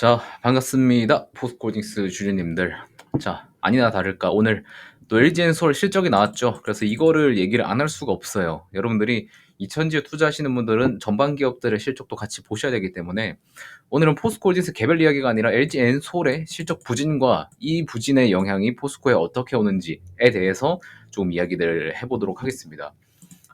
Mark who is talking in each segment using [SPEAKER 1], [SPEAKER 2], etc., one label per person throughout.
[SPEAKER 1] 자, 반갑습니다. 포스코딩스 주주님들. 자, 아니나 다를까 오늘 또 LG엔솔 실적이 나왔죠. 그래서 이거를 얘기를 안 할 수가 없어요. 여러분들이 이천지에 투자하시는 분들은 전반 기업들의 실적도 같이 보셔야 되기 때문에 오늘은 포스코딩스 개별 이야기가 아니라 LG엔솔의 실적 부진과 이 부진의 영향이 포스코에 어떻게 오는지에 대해서 좀 이야기를 해보도록 하겠습니다.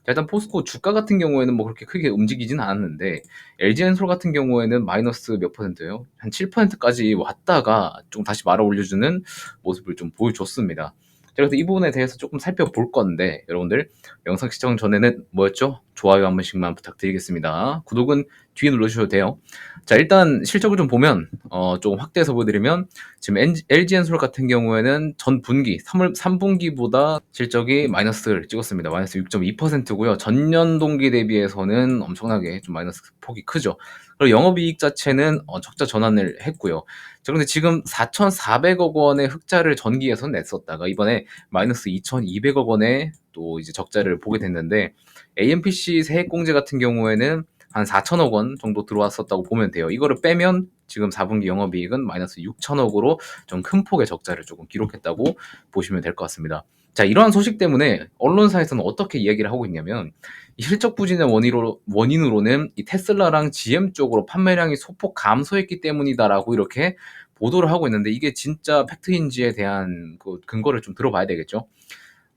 [SPEAKER 1] 자, 일단 포스코 주가 같은 경우에는 뭐 그렇게 크게 움직이진 않았는데 LG엔솔 같은 경우에는 마이너스 몇 퍼센트요? 한 7%까지 왔다가 좀 다시 말아 올려주는 모습을 좀 보여줬습니다. 자, 그래서 이 부분에 대해서 조금 살펴볼 건데 여러분들 영상 시청 전에는 뭐였죠? 좋아요 한 번씩만 부탁드리겠습니다. 구독은 뒤에 눌러주셔도 돼요. 자, 일단 실적을 좀 보면 어, 조금 확대해서 보여드리면 지금 LG엔솔 같은 경우에는 전 분기 3월 3분기보다 실적이 마이너스를 찍었습니다. 마이너스 6.2%고요. 전년 동기 대비해서는 엄청나게 좀 마이너스 폭이 크죠. 그리고 영업이익 자체는 어, 적자 전환을 했고요. 자, 그런데 지금 4,400억 원의 흑자를 전기에서 냈었다가 이번에 마이너스 2,200억 원의 또 이제 적자를 보게 됐는데 AMPC 세액공제 같은 경우에는 한 4천억 원 정도 들어왔었다고 보면 돼요. 이거를 빼면 지금 4분기 영업이익은 마이너스 6천억으로 좀 큰 폭의 적자를 조금 기록했다고 보시면 될 것 같습니다. 자, 이러한 소식 때문에 언론사에서는 어떻게 이야기를 하고 있냐면 실적 부진의 원인으로, 원인으로는 이 테슬라랑 GM 쪽으로 판매량이 소폭 감소했기 때문이다라고 이렇게 보도를 하고 있는데 이게 진짜 팩트인지에 대한 그 근거를 좀 들어봐야 되겠죠.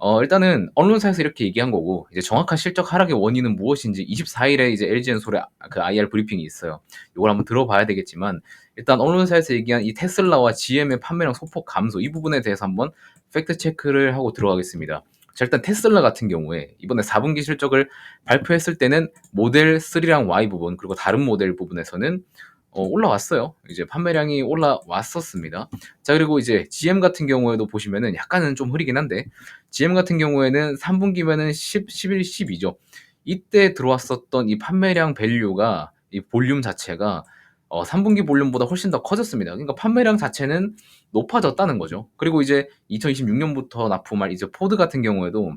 [SPEAKER 1] 어, 일단은 언론사에서 이렇게 얘기한 거고 이제 정확한 실적 하락의 원인은 무엇인지 24일에 이제 LG엔솔의 그 IR 브리핑이 있어요. 이걸 한번 들어봐야 되겠지만 일단 언론사에서 얘기한 이 테슬라와 GM의 판매량 소폭 감소 이 부분에 대해서 한번 팩트 체크를 하고 들어가겠습니다. 자, 일단 테슬라 같은 경우에 이번에 4분기 실적을 발표했을 때는 모델 3랑 Y 부분 그리고 다른 모델 부분에서는 어, 올라왔어요. 이제 판매량이 올라왔었습니다. 자, 그리고 이제 GM 같은 경우에도 보시면은 약간은 좀 흐리긴 한데, GM 같은 경우에는 3분기면은 10, 11, 12죠. 이때 들어왔었던 이 판매량 밸류가, 이 볼륨 자체가 어, 3분기 볼륨보다 훨씬 더 커졌습니다. 그러니까 판매량 자체는 높아졌다는 거죠. 그리고 이제 2026년부터 납품할 이제 포드 같은 경우에도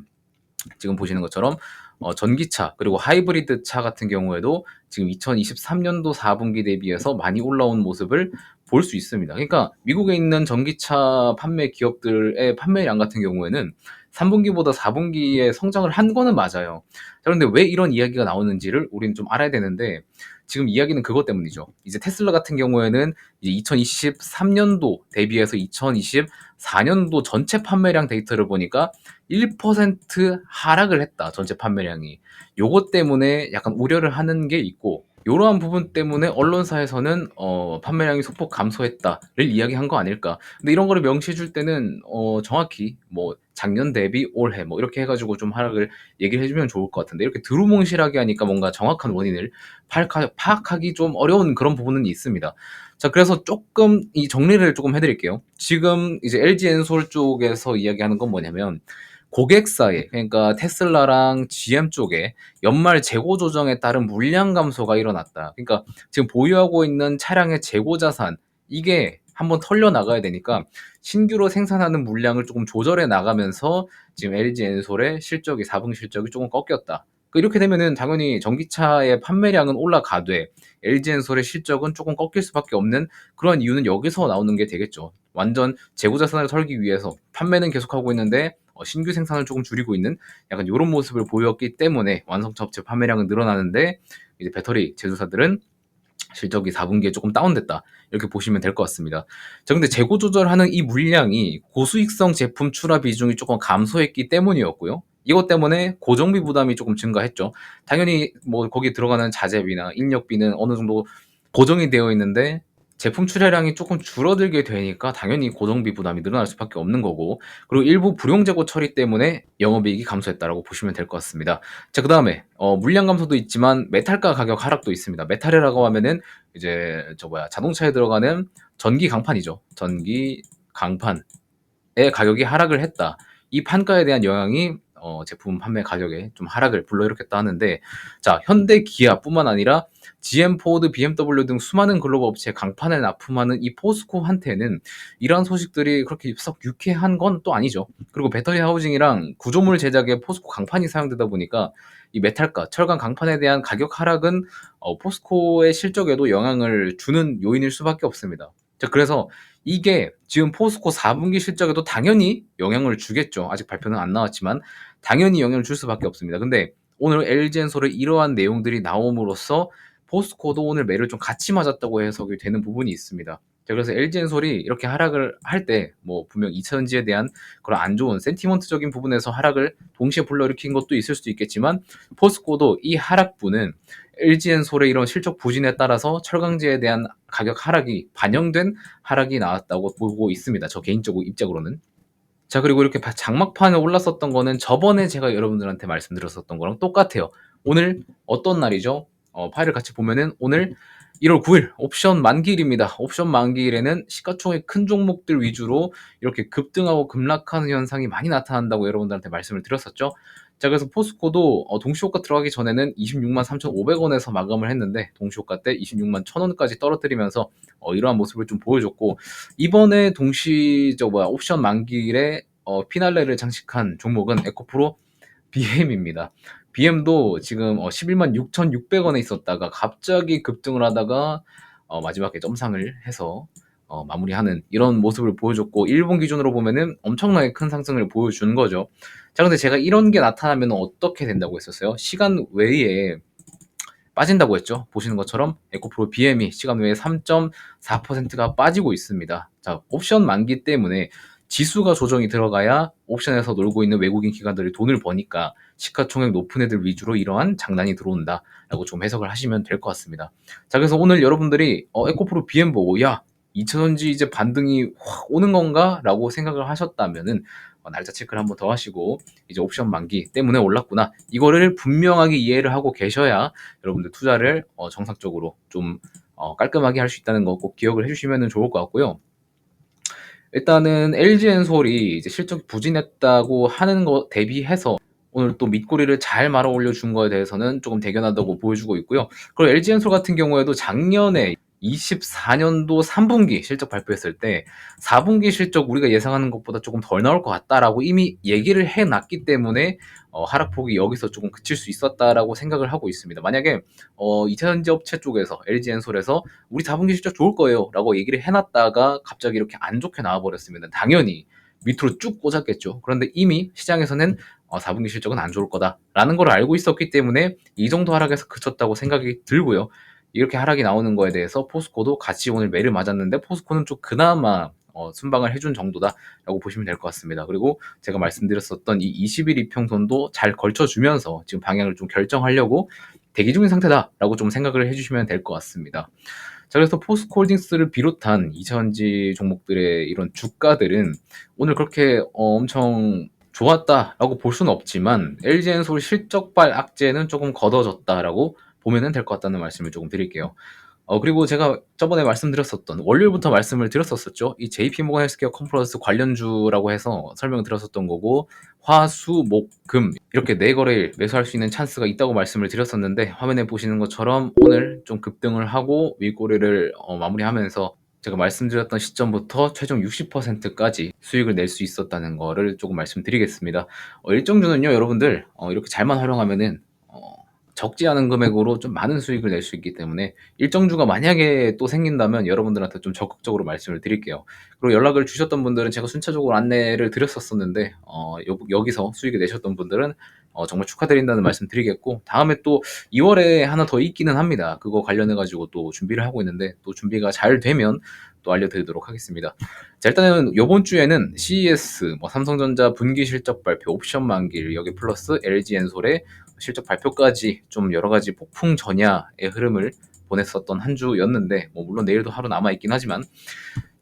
[SPEAKER 1] 지금 보시는 것처럼 어, 전기차 그리고 하이브리드 차 같은 경우에도 지금 2023년도 4분기 대비해서 많이 올라온 모습을 볼 수 있습니다. 그러니까 미국에 있는 전기차 판매 기업들의 판매량 같은 경우에는 3분기보다 4분기에 성장을 한 거는 맞아요. 그런데 왜 이런 이야기가 나오는지를 우리는 좀 알아야 되는데 지금 이야기는 그것 때문이죠. 이제 테슬라 같은 경우에는 이제 2023년도 대비해서 2024년도 전체 판매량 데이터를 보니까 1% 하락을 했다. 전체 판매량이. 요것 때문에 약간 우려를 하는 게 있고 이러한 부분 때문에 언론사에서는 어, 판매량이 소폭 감소했다를 이야기한 거 아닐까. 근데 이런 거를 명시해 줄 때는 어, 정확히 뭐 작년 대비 올해 뭐 이렇게 해가지고 좀 하락을 얘기를 해주면 좋을 것 같은데 이렇게 두루뭉실하게 하니까 뭔가 정확한 원인을 파악하, 기좀 어려운 그런 부분은 있습니다. 자, 그래서 조금 이 정리를 조금 해드릴게요. 지금 이제 LG 엔솔 쪽에서 이야기하는 건 뭐냐면 고객사에 그러니까 테슬라랑 GM 쪽에 연말 재고 조정에 따른 물량 감소가 일어났다. 그러니까 지금 보유하고 있는 차량의 재고 자산 이게 한번 털려 나가야 되니까 신규로 생산하는 물량을 조금 조절해 나가면서 지금 LG 엔솔의 실적이 4분기 실적이 조금 꺾였다. 그 이렇게 되면은 당연히 전기차의 판매량은 올라가되 LG 엔솔의 실적은 조금 꺾일 수밖에 없는 그런 이유는 여기서 나오는 게 되겠죠. 완전 재고 자산을 털기 위해서 판매는 계속하고 있는데 어, 신규 생산을 조금 줄이고 있는 약간 이런 모습을 보였기 때문에 완성차 업체 판매량은 늘어나는데 이제 배터리 제조사들은 실적이 4분기에 조금 다운됐다. 이렇게 보시면 될 것 같습니다. 자, 근데 재고 조절하는 이 물량이 고수익성 제품 출하 비중이 조금 감소했기 때문이었고요. 이것 때문에 고정비 부담이 조금 증가했죠. 당연히 뭐 거기 들어가는 자재비나 인력비는 어느 정도 고정이 되어 있는데 제품 출하량이 조금 줄어들게 되니까 당연히 고정비 부담이 늘어날 수밖에 없는 거고 그리고 일부 불용 재고 처리 때문에 영업이익이 감소했다라고 보시면 될 것 같습니다. 자, 그다음에 어, 물량 감소도 있지만 메탈가 가격 하락도 있습니다. 메탈이라고 하면은 이제 저 뭐야 자동차에 들어가는 전기 강판이죠. 전기 강판의 가격이 하락을 했다. 이 판가에 대한 영향이 어, 제품 판매 가격에 좀 하락을 불러일으켰다 하는데 자 현대 기아뿐만 아니라 GM, 포드, BMW 등 수많은 글로벌 업체에 강판을 납품하는 이 포스코한테는 이러한 소식들이 그렇게 썩 유쾌한 건 또 아니죠. 그리고 배터리 하우징이랑 구조물 제작에 포스코 강판이 사용되다 보니까 이 메탈가, 철강 강판에 대한 가격 하락은 어, 포스코의 실적에도 영향을 주는 요인일 수밖에 없습니다. 자, 그래서 이게 지금 포스코 4분기 실적에도 당연히 영향을 주겠죠. 아직 발표는 안 나왔지만 당연히 영향을 줄 수밖에 없습니다. 근데 오늘 LG엔솔의 이러한 내용들이 나옴으로써 포스코도 오늘 매를 좀 같이 맞았다고 해석이 되는 부분이 있습니다. 자, 그래서 LG엔솔이 이렇게 하락을 할 때 뭐 분명 이차전지에 대한 그런 안 좋은 센티먼트적인 부분에서 하락을 동시에 불러일으킨 것도 있을 수도 있겠지만 포스코도 이 하락분은 LG엔솔의 이런 실적 부진에 따라서 철강제에 대한 가격 하락이 반영된 하락이 나왔다고 보고 있습니다. 저 개인적으로 입장으로는. 자, 그리고 이렇게 장막판에 올랐었던 거는 저번에 제가 여러분들한테 말씀드렸었던 거랑 똑같아요. 오늘 어떤 날이죠? 어, 파일을 같이 보면은 오늘 1월 9일 옵션 만기일입니다. 옵션 만기일에는 시가총액 큰 종목들 위주로 이렇게 급등하고 급락하는 현상이 많이 나타난다고 여러분들한테 말씀을 드렸었죠. 자, 그래서 포스코도 어, 동시호가 들어가기 전에는 26만 3,500원에서 마감을 했는데 동시호가 때 26만 1,000원까지 떨어뜨리면서 어, 이러한 모습을 좀 보여줬고 이번에 동시 저 뭐야 옵션 만기일에 어, 피날레를 장식한 종목은 에코프로 BM입니다. BM도 지금 어, 11만 6,600원에 있었다가 갑자기 급등을 하다가 어, 마지막에 점상을 해서 어, 마무리하는 이런 모습을 보여줬고 일본 기준으로 보면은 엄청나게 큰 상승을 보여준 거죠. 자, 근데 제가 이런 게 나타나면 어떻게 된다고 했었어요? 시간 외에 빠진다고 했죠. 보시는 것처럼 에코프로 BM이 시간 외에 3.4%가 빠지고 있습니다. 자, 옵션 만기 때문에 지수가 조정이 들어가야 옵션에서 놀고 있는 외국인 기관들이 돈을 버니까 시가총액 높은 애들 위주로 이러한 장난이 들어온다라고 좀 해석을 하시면 될 것 같습니다. 자, 그래서 오늘 여러분들이 어, 에코프로 BM 보고 야 2천원지 이제 반등이 확 오는 건가? 라고 생각을 하셨다면은 어, 날짜 체크를 한번 더 하시고 이제 옵션 만기 때문에 올랐구나 이거를 분명하게 이해를 하고 계셔야 여러분들 투자를 어, 정상적으로 좀 어, 깔끔하게 할 수 있다는 거 꼭 기억을 해주시면 좋을 것 같고요. 일단은 LG엔솔이 이제 실적 부진했다고 하는 거 대비해서 오늘 또 밑꼬리를 잘 말아 올려준 거에 대해서는 조금 대견하다고 보여주고 있고요. 그리고 LG엔솔 같은 경우에도 작년에 24년도 3분기 실적 발표했을 때 4분기 실적 우리가 예상하는 것보다 조금 덜 나올 것 같다라고 이미 얘기를 해놨기 때문에 어, 하락폭이 여기서 조금 그칠 수 있었다라고 생각을 하고 있습니다. 만약에 어, 2차전지 업체 쪽에서 LG엔솔에서 우리 4분기 실적 좋을 거예요 라고 얘기를 해놨다가 갑자기 이렇게 안 좋게 나와버렸으면 당연히 밑으로 쭉 꽂았겠죠. 그런데 이미 시장에서는 어, 4분기 실적은 안 좋을 거다라는 걸 알고 있었기 때문에 이 정도 하락에서 그쳤다고 생각이 들고요. 이렇게 하락이 나오는 거에 대해서 포스코도 같이 오늘 매를 맞았는데 포스코는 좀 그나마 어, 순방을 해준 정도다라고 보시면 될 것 같습니다. 그리고 제가 말씀드렸었던 이 20일 이평선도 잘 걸쳐주면서 지금 방향을 좀 결정하려고 대기 중인 상태다라고 좀 생각을 해주시면 될 것 같습니다. 자, 그래서 포스코홀딩스를 비롯한 이차전지 종목들의 이런 주가들은 오늘 그렇게 어, 엄청 좋았다라고 볼 수는 없지만 LG엔솔 실적발 악재는 조금 걷어졌다라고 보면 될 것 같다는 말씀을 조금 드릴게요. 어, 그리고 제가 저번에 말씀드렸었던 월요일부터 말씀을 드렸었죠. 이 JP 모건 헬스케어 컨퍼런스 관련주라고 해서 설명을 드렸었던 거고 화, 수, 목, 금 이렇게 네 거래일 매수할 수 있는 찬스가 있다고 말씀을 드렸었는데 화면에 보시는 것처럼 오늘 좀 급등을 하고 윗꼬리를 어, 마무리하면서 제가 말씀드렸던 시점부터 최종 60%까지 수익을 낼 수 있었다는 거를 조금 말씀드리겠습니다. 어, 일정주는요, 여러분들 어, 이렇게 잘만 활용하면은 적지 않은 금액으로 좀 많은 수익을 낼 수 있기 때문에 일정 주가 만약에 또 생긴다면 여러분들한테 좀 적극적으로 말씀을 드릴게요. 그리고 연락을 주셨던 분들은 제가 순차적으로 안내를 드렸었었는데 어, 여, 기서 수익을 내셨던 분들은 어, 정말 축하드린다는 말씀 드리겠고 다음에 또 2월에 하나 더 있기는 합니다. 그거 관련해 가지고 또 준비를 하고 있는데 또 준비가 잘 되면 또 알려드리도록 하겠습니다. 자 일단은 이번 주에는 CES, 뭐 삼성전자 분기 실적 발표, 옵션 만기일 여기 플러스 LG엔솔의 실적 발표까지 좀 여러 가지 폭풍 전야의 흐름을 보냈었던 한 주였는데 뭐 물론 내일도 하루 남아 있긴 하지만.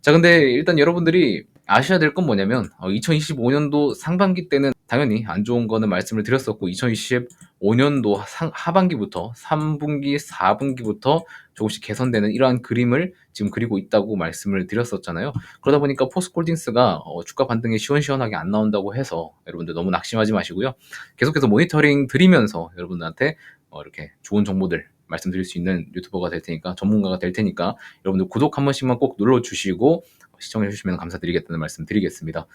[SPEAKER 1] 자 근데 일단 여러분들이 아셔야 될 건 뭐냐면 어, 2025년도 상반기 때는 당연히 안 좋은 거는 말씀을 드렸었고 2025년도 상, 하반기부터 3분기, 4분기부터 조금씩 개선되는 이러한 그림을 지금 그리고 있다고 말씀을 드렸었잖아요. 그러다 보니까 포스콜딩스가 어, 주가 반등이 시원시원하게 안 나온다고 해서 여러분들 너무 낙심하지 마시고요. 계속해서 모니터링 드리면서 여러분들한테 어, 이렇게 좋은 정보들 말씀드릴 수 있는 유튜버가 될 테니까 전문가가 될 테니까 여러분들 구독 한 번씩만 꼭 눌러 주시고 시청해 주시면 감사드리겠다는 말씀 드리겠습니다.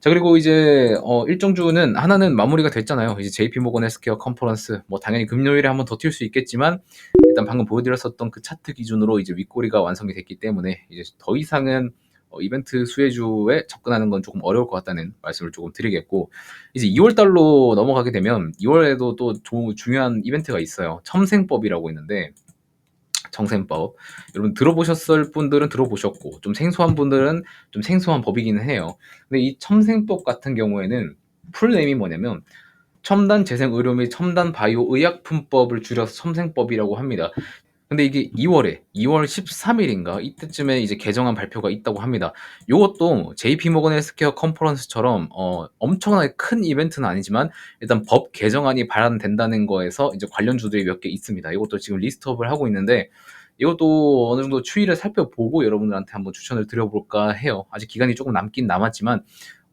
[SPEAKER 1] 자 그리고 이제 어, 일정 주는 하나는 마무리가 됐잖아요. 이제 JP 모건 헬스케어 컨퍼런스 뭐 당연히 금요일에 한번 더튈수 있겠지만 일단 방금 보여드렸었던 그 차트 기준으로 이제 윗꼬리가 완성이 됐기 때문에 이제 더 이상은 어, 이벤트 수혜주에 접근하는 건 조금 어려울 것 같다는 말씀을 조금 드리겠고 이제 2월 달로 넘어가게 되면 2월에도 또 조- 중요한 이벤트가 있어요. 첨생법이라고 있는데 정생법 여러분 들어보셨을 분들은 들어보셨고 좀 생소한 분들은 좀 생소한 법이기는 해요. 근데 이 첨생법 같은 경우에는 풀네임이 뭐냐면 첨단 재생 의료 및 첨단 바이오 의약품법을 줄여서 첨생법이라고 합니다. 근데 이게 2월에 2월 13일인가 이때쯤에 이제 개정안 발표가 있다고 합니다. 요것도 JP 모건 헬스케어 컨퍼런스처럼 어, 엄청나게 큰 이벤트는 아니지만 일단 법 개정안이 발안된다는 거에서 이제 관련 주들이 몇 개 있습니다. 이것도 지금 리스트업을 하고 있는데 이것도 어느 정도 추이를 살펴보고 여러분들한테 한번 추천을 드려볼까 해요. 아직 기간이 조금 남긴 남았지만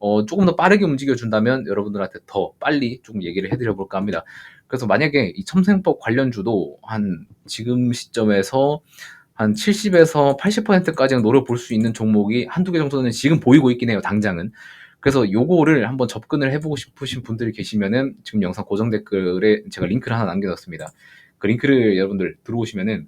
[SPEAKER 1] 어, 조금 더 빠르게 움직여 준다면 여러분들한테 더 빨리 조금 얘기를 해드려 볼까 합니다. 그래서 만약에 이 첨생법 관련주도 한 지금 시점에서 한 70에서 80%까지는 노려볼 수 있는 종목이 한두 개 정도는 지금 보이고 있긴 해요, 당장은. 그래서 요거를 한번 접근을 해보고 싶으신 분들이 계시면은 지금 영상 고정 댓글에 제가 링크를 하나 남겨놨습니다. 그 링크를 여러분들 들어오시면은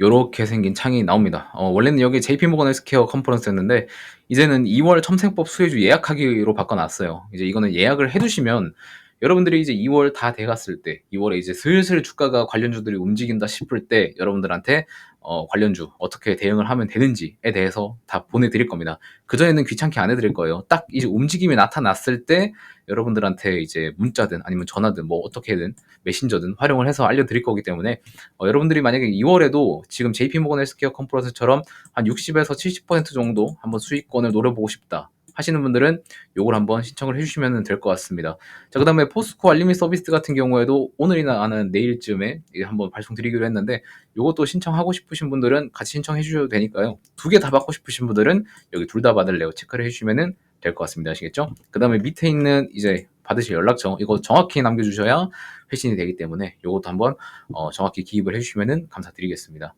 [SPEAKER 1] 요렇게 생긴 창이 나옵니다. 어, 원래는 여기 JP모건 헬스케어 컨퍼런스였는데 이제는 2월 첨생법 수혜주 예약하기로 바꿔놨어요. 이제 이거는 예약을 해두시면 여러분들이 이제 2월 다 돼갔을 때, 2월에 이제 슬슬 주가가 관련주들이 움직인다 싶을 때 여러분들한테 어, 관련주 어떻게 대응을 하면 되는지에 대해서 다 보내드릴 겁니다. 그전에는 귀찮게 안 해드릴 거예요. 딱 이제 움직임이 나타났을 때 여러분들한테 이제 문자든 아니면 전화든 뭐 어떻게든 메신저든 활용을 해서 알려드릴 거기 때문에 어, 여러분들이 만약에 2월에도 지금 JP모건 헬스케어 컨퍼런스처럼 한 60에서 70% 정도 한번 수익권을 노려보고 싶다 하시는 분들은 요걸 한번 신청을 해주시면 될 것 같습니다. 자, 그 다음에 포스코 알림이 서비스 같은 경우에도 오늘이나 아는 내일쯤에 한번 발송드리기로 했는데 요것도 신청하고 싶으신 분들은 같이 신청해 주셔도 되니까요. 두 개 다 받고 싶으신 분들은 여기 둘 다 받을래요. 체크를 해주시면 될것 같습니다. 아시겠죠? 그 다음에 밑에 있는 이제 받으실 연락처 이거 정확히 남겨주셔야 회신이 되기 때문에 요것도 한번 어, 정확히 기입을 해주시면 감사드리겠습니다.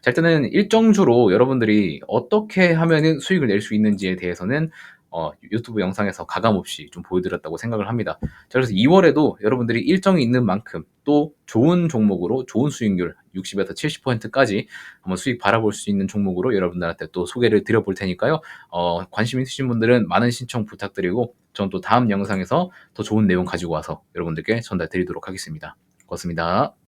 [SPEAKER 1] 자, 일단은 일정주로 여러분들이 어떻게 하면은 수익을 낼 수 있는지에 대해서는 어, 유튜브 영상에서 가감없이 좀 보여드렸다고 생각을 합니다. 자, 그래서 2월에도 여러분들이 일정이 있는 만큼 또 좋은 종목으로 좋은 수익률 60에서 70%까지 한번 수익 바라볼 수 있는 종목으로 여러분들한테 또 소개를 드려볼 테니까요. 어, 관심 있으신 분들은 많은 신청 부탁드리고 전또 다음 영상에서 더 좋은 내용 가지고 와서 여러분들께 전달 드리도록 하겠습니다. 고맙습니다.